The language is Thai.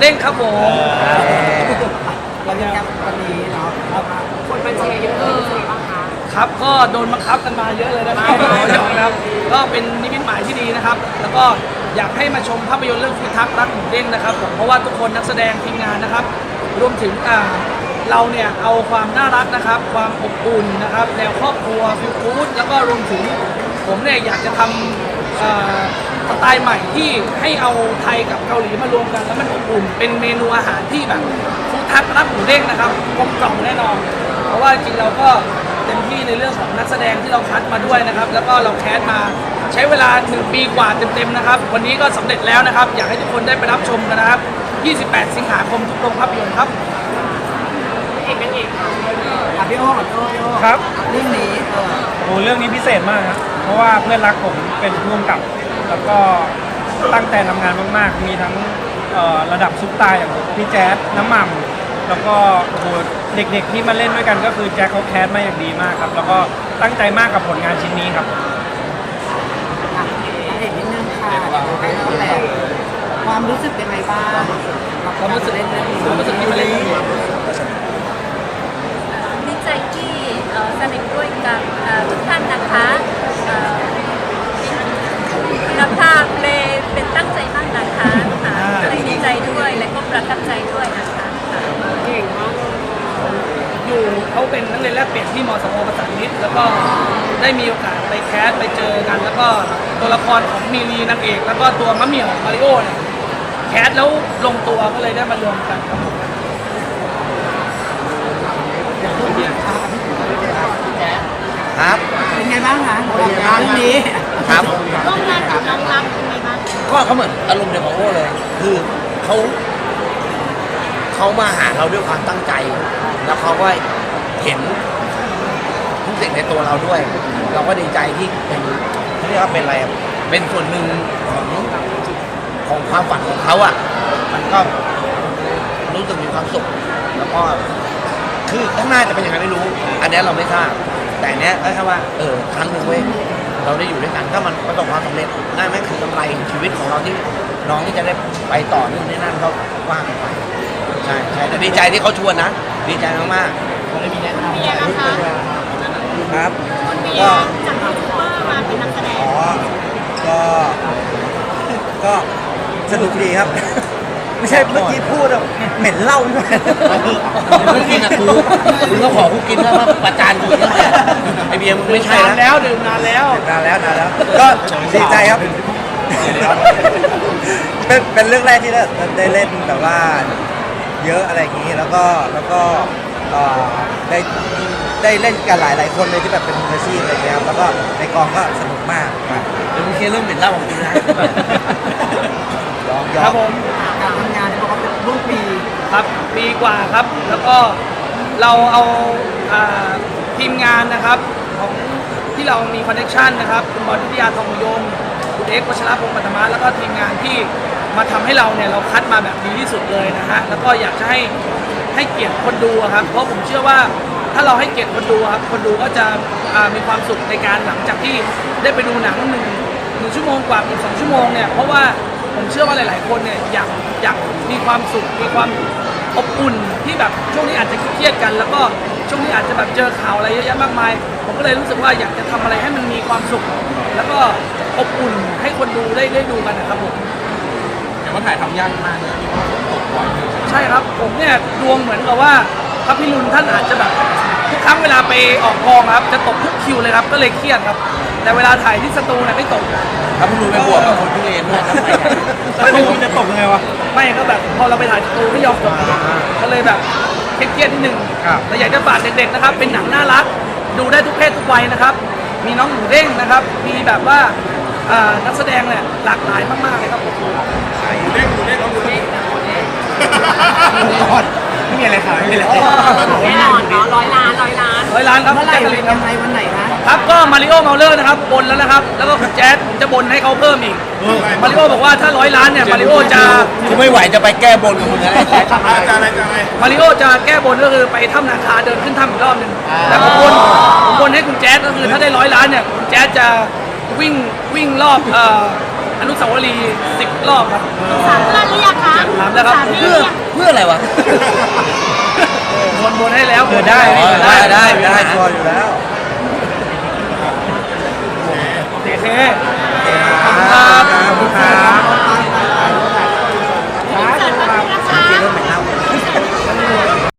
เด้งครับผมวันนี้ครับวันนี้เนาะเรามาคนมาเชียร์เยอะเลยเป็นไงบ้างคะ ครับก็โดนบังคับกันมาเยอะเลยนะครับนะครับก็เป็นนิมิตหมายที่ดีนะครับ แล้วก็อยากให้มาชมภาพยนตร์เรื่องพิทักษ์รักหมูเด้งนะครับผมเพราะว่าทุกคนนักแสดงทีมงานนะครับ รวมถึงอ่าเราเนี่ยเอาความน่ารักนะครับ ความอบอุ่นนะครับแนวครอบครัวฟิลฟู้ดแล้วก็รวมถึงผมเนี่ยอยากจะทำอ่า สไตล์ใหม่ที่ให้เอาไทยกับเกาหลีมารวมกันแล้วมันอบอุ่นเป็นเมนูอาหารที่แบบฟู้ดทักรักหมูเด้งนะครับกลมกล่อมแน่นอน เพราะว่าจริงๆเราก็เต็มที่ในเรื่องของนักแสดงที่เราคัดมาด้วยนะครับ แล้วก็เราแคสมาใช้เวลา 1 ปีกว่าเต็มๆนะครับ วันนี้ก็สำเร็จแล้วนะครับ อยากให้ทุกคนได้ไปรับชมกันนะครับ 28 สิงหาคมทุกโรงภาพยนตร์ครับเอกนางเอกค่ะอะพี่โอ้พี่โอ้พี่โอ้ครับเรื่องนี้เออโอ้เรื่องนี้พิเศษมากครับเพราะว่าเพื่อนรักผมเป็นผู้กำกับ แล้วก็ตั้งใจทำงานมากๆ มีทั้งเอ่อระดับซุปตาอย่างพี่แจ๊ดน้ำหม่ำแล้วก็โอ้โหเด็กๆที่มาเล่นด้วยกันก็คือแจ็คเขาแคสมาอย่างดีมากครับ แล้วก็ตั้งใจมากกับผลงานชิ้นนี้ครับ อะเอกนิดนึงค่ะให้เราแหลกความรู้สึกเป็นไงบ้างความรู้สึกเล่นเรื่องนี้ ความรู้สึกที่มาเล่นเรื่องนี้ ดีใจที่เอ่อแสดงด้วยกับเอ่อทุกท่านนะคะเอ่อคุณภาพเลยเป็นตั้งใจมากนะคะค่ะเลยดีใจด้วยและก็ประทับใจด้วยนะคะค่ะ เก่งมากเลย อยู่ เขาเป็นนักเรียนแลกเปลี่ยนที่มสวประสานมิตรแล้วก็ได้มีโอกาสไปแคสไปเจอกัน แล้วก็ตัวละครของมีลีนางเอกแล้วก็ตัวมะเหมี่ยวมาริโอเนี่ยแคสแล้วลงตัวก็เลยได้มารวมกันครับผมครับ เป็นไงบ้างคะเรื่องนี้ครับ ร่วมงานกับน้องรักเป็นไงบ้าง ก็เขาเหมือนอารมณ์เดียวกับโอ้เลย คือเขาเขามาหาเราด้วยความตั้งใจ แล้วเขาก็ เห็นทุกสิ่งในตัวเราด้วย เราก็ดีใจที่เป็นเรียกว่าเป็นอะไรอะเป็นส่วนหนึ่งของของความฝันของเขาอะ มันก็รู้สึกมีความสุข แล้วก็คือข้างหน้าจะเป็นยังไงไม่รู้ อันเนี้ยเราไม่ทราบ แต่อันเนี้ยก็แค่ว่าเออครั้งหนึ่งเว้ยเราได้อยู่ด้วยกันถ้ามันประสบความสำเร็จนั่นแม่งคือกำไรชีวิตของเราที่น้องที่จะได้ไปต่อนู่นนี่นั่นก็ว่างไปใช่ใช่แต่ดีใจที่เขาชวนนะ ดีใจมากๆ ผมได้มีแนะนำเบียร์นะคะครับคุณเบียร์จากยูทูบเบอร์มาเป็นนักแสดงอ๋อก็ก็สนุกดีครับ ไม่ใช่เมื่อกี้พูดอะเหม็นเหล้าด้วยกูกินนะกูมึงก็ขอกูกินนะว่าประจานกูเนี่ยไอเบียร์มึงไม่ใช่นานนะแล้วดื่มนานแล้วนานแล้วนานแล้ว ก็ดีใจครับ เป็นเป็นเรื่องแรกที่ได้ได้เล่นแบบว่า เยอะอะไรอย่างนี้แล้วก็แล้วก็ เอ่อได้ได้เล่นกันหลายหลายคนเลยที่แบบเป็นมืออาชีพอะไรอย่างเงี้ยครับแล้วก็ในกองก็สนุกมากครับเดี๋ยวมึงเคลียร์เรื่องเหม็นเหล้าของกูนะ ยอมยคอรับมผม การทำงานที่บอกว่าเป็นร่วมปีครับปีกว่าครับแล้วก็เราเอาอ่าทีมงานนะครับของที่เรามีคอนเนคชันนะครับคุณบอลพิทยาทองยงคุณเอ็กซ์วัชรพงศ์ปัตมาแล้วก็ทีมงานที่ มาทำให้เราเนี่ยเราคัดมาแบบดีที่สุดเลยนะฮะแล้วก็อยากจะให้ให้เกียรติคนดูครับ เพราะผมเชื่อว่าถ้าเราให้เกียรติคนดูครับคนดูก็จะมีความสุขในการหลังจากที่ได้ไปดูหนังหนึ่งหนึ่งชั่วโมงกว่าอีกสองชั่วโมงเนี่ยเพราะว่าผมเชื่อว่าหลาย ๆ คนเนี่ยอยากอยากมีความสุขมีความอบอุ่นที่แบบช่วงนี้อาจจะเครียดกัน แล้วก็ช่วงนี้อาจจะแบบเจอข่าวอะไรเยอะแยะมากมาย ผมก็เลยรู้สึกว่าอยากจะทำอะไรให้มันมีความสุข แล้วก็อบอุ่นให้คนดูได้ได้ดูกันนะครับผม เดี๋ยวว่าถ่ายทำยากมากเลยใช่ครับผมเนี่ยดวงเหมือนกับว่าพระพิรุณท่านอาจจะแบบทุกครั้งเวลาไปออกกองครับ จะตกทุกคิวเลยครับก็เลยเครียดครับ แต่เวลาถ่ายที่สตูเนี่ยไม่ตกถ้าพวกมึงไปบวกกับคนทุเรศด้วยทำไมแล้วตูมันจะตกยังไงวะ ไม่ก็แบบพอเราไปถ่ายสตูไม่ยอมตกก็เลยแบบเครียดๆนิดนึงครับ แต่อยากจะฝากเด็กๆนะครับ เป็นหนังน่ารัก ดูได้ทุกเพศทุกวัยนะครับ มีน้องหมูเด้งนะครับ มีแบบว่า อ่านักแสดงเนี่ยหลากหลายมากๆเลยครับผมไม่มีอะไรขายไม่มีอะไรแน่นอนเนาะร้อยล้านร้อยล้านร้อยล้านครับเมื่อไหร่แจ็คกะลินครับยังไงวันไหนคะครับก็มาริโอเมาเลอร์นะครับบนแล้วนะครับ แล้วก็คุณแจ๊ดผมจะบนให้เขาเพิ่มอีกมาริโอบอกว่าถ้าร้อยล้านเนี่ยมาริโอจะกูไม่ไหวจะไปแก้บนกับมึงแล้วไอ้แจ๊คมาริโอจะแก้บนก็คือไปถ้ำนาคาเดินขึ้นถ้ำอีกรอบหนึ่งแต่ผมบนผมบนให้คุณแจ๊ดก็คือถ้าได้ร้อยล้านเนี่ยคุณแจ๊ดจะ วิ่งวิ่งรอบเอ่ออนุสาวรีย์สิบรอบครับ สามรอบหรือยังคะถามแล้วครับเพื่อเพื่ออะไรวะบนบนให้แล้วเกิดได้พี่เกิดได้ ได้ได้ ได้ ได้ชัวร์อยู่แล้ว โอเค